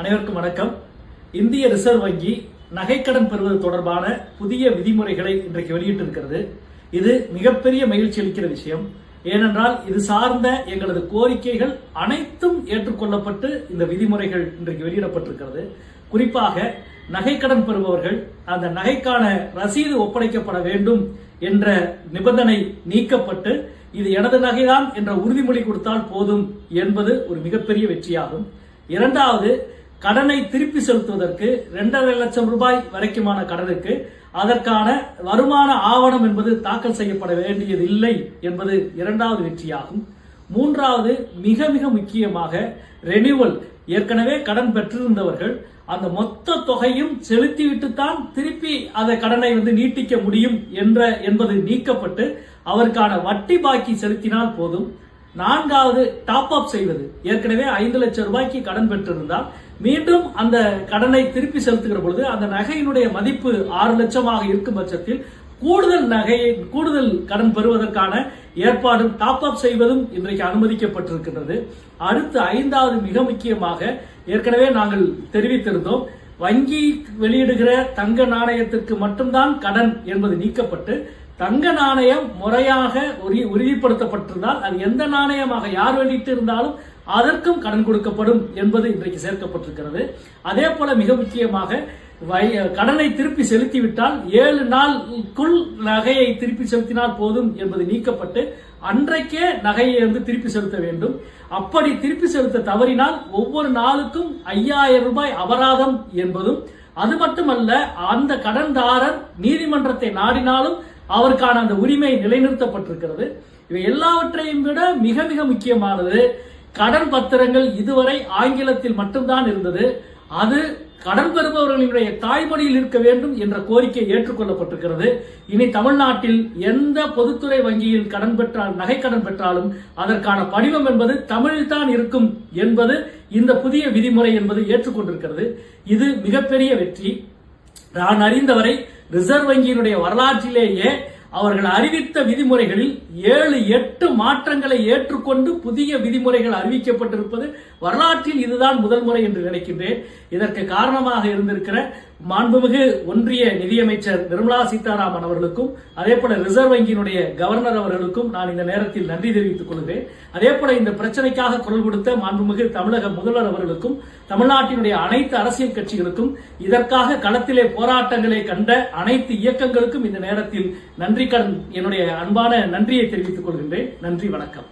அனைவருக்கும் வணக்கம். இந்திய ரிசர்வ் வங்கி நகைக்கடன் பெறுவது தொடர்பான புதிய விதிமுறைகளை இன்றைக்கு வெளியிட்டிருக்கிறது. இது மிகப்பெரிய மகிழ்ச்சி அளிக்கிற விஷயம். ஏனென்றால் இது சார்ந்த எங்களது கோரிக்கைகள் அனைத்தும் ஏற்றுக்கொள்ளப்பட்டு இந்த விதிமுறைகள் இன்றைக்கு வெளியிடப்பட்டிருக்கிறது. குறிப்பாக நகைக்கடன் பெறுபவர்கள் அந்த நகைக்கான ரசீது ஒப்படைக்கப்பட வேண்டும் என்ற நிபந்தனை நீக்கப்பட்டு இது எனது நகைதான் என்ற உறுதிமொழி கொடுத்தால் போதும் என்பது ஒரு மிகப்பெரிய வெற்றியாகும். இரண்டாவது கடனை திருப்பி செலுத்துவதற்கு இரண்டரை லட்சம் ரூபாய் வரைக்குமான கடனுக்கு அதற்கான வருமான ஆவணம் என்பது தாக்கல் செய்யப்பட வேண்டியதில்லை என்பது இரண்டாவது வெற்றியாகும். மூன்றாவது மிக மிக முக்கியமாக ரெனியூவல் ஏற்கனவே கடன் பெற்றிருந்தவர்கள் அந்த மொத்த தொகையும் செலுத்திவிட்டு தான் திருப்பி அந்த கடனை வந்து நீட்டிக்க முடியும் என்ற என்பது நீக்கப்பட்டு அவருக்கான வட்டி பாக்கி செலுத்தினால் போதும். நான்காவது டாப் அப் செய்வது. ஏற்கனவே ஐந்து லட்சம் ரூபாய்க்கு கடன் பெற்றிருந்தால் மீண்டும் அந்த கடனை திருப்பி செலுத்துகிற பொழுது அந்த நகையினுடைய மதிப்பு ஆறு லட்சமாக இருக்கும் பட்சத்தில் கூடுதல் நகையை கூடுதல் கடன் பெறுவதற்கான ஏற்பாடும் டாப் அப் செய்வதும் இன்றைக்கு அனுமதிக்கப்பட்டிருக்கின்றது. அடுத்து ஐந்தாவது மிக முக்கியமாக ஏற்கனவே நாங்கள் தெரிவித்திருந்தோம் வங்கி வெளியிடுகிற தங்க நாணயத்திற்கு மட்டும்தான் கடன் என்பது நீக்கப்பட்டு தங்க நாணயம் முறையாக உறுதி- உறுதிப்படுத்தப்பட்டிருந்தால் அது எந்த நாணயமாக யார் வெளியிட்டு இருந்தாலும் அதற்கும் கடன் கொடுக்கப்படும் என்பது இன்றைக்கு சேர்க்கப்பட்டிருக்கிறது. அதே போல மிக முக்கியமாக வை- கடனை திருப்பி செலுத்திவிட்டால் ஏழு நாளுக்குள் நகையை திருப்பி செலுத்தினால் போதும் என்பது நீக்கப்பட்டு அன்றைக்கே நகையை வந்து திருப்பி செலுத்த வேண்டும். அப்படி திருப்பி செலுத்த தவறினால் ஒவ்வொரு நாளுக்கும் ஐயாயிரம் ரூபாய் அபராதம் என்பதும் அது மட்டுமல்ல அந்த கடன்தாரர் நீதிமன்றத்தை நாடினாலும் அவருக்கான அந்த உரிமை நிலைநிறுத்தப்பட்டிருக்கிறது. இவை எல்லாவற்றையும் விட மிக மிக முக்கியமானது கடன் பத்திரங்கள் இதுவரை ஆங்கிலத்தில் மட்டும்தான் இருந்தது. அது கடன் பெறுபவர்களினுடைய தாய்மொழியில் இருக்க வேண்டும் என்ற கோரிக்கை ஏற்றுக்கொள்ளப்பட்டிருக்கிறது. இனி தமிழ்நாட்டில் எந்த பொதுத்துறை வங்கியில் கடன் பெற்றால் நகை கடன் பெற்றாலும் அதற்கான படிவம் என்பது தமிழில் தான் இருக்கும் என்பது இந்த புதிய விதிமுறை என்பது ஏற்றுக்கொண்டிருக்கிறது. இது மிகப்பெரிய வெற்றி. நான் அறிந்தவரை ரிசர்வ் வங்கியினுடைய வரலாற்றிலேயே அவர்கள் அறிவித்த விதிமுறைகளில் ஏழு எட்டு மாற்றங்களை ஏற்றுக்கொண்டு புதிய விதிமுறைகள் அறிவிக்கப்பட்டிருப்பது வரலாற்றில் இதுதான் முதல் முறை என்று நினைக்கின்றேன். இதற்கு காரணமாக இருந்திருக்கிற மாண்புமிகு ஒன்றிய நிதியமைச்சர் நிர்மலா சீதாராமன் அவர்களுக்கும் அதே போல ரிசர்வ் வங்கியினுடைய கவர்னர் அவர்களுக்கும் நான் இந்த நேரத்தில் நன்றி தெரிவித்துக் கொள்கிறேன். அதே போல இந்த பிரச்சனைக்காக குரல் கொடுத்த மாண்புமிகு தமிழக முதல்வர் அவர்களுக்கும் தமிழ்நாட்டினுடைய அனைத்து அரசியல் கட்சிகளுக்கும் இதற்காக களத்திலே போராட்டங்களை கண்ட அனைத்து இயக்கங்களுக்கும் இந்த நேரத்தில் நன்றி நன்றி கடன் என்னுடைய அன்பான நன்றியை தெரிவித்துக் கொள்கின்றேன். நன்றி வணக்கம்.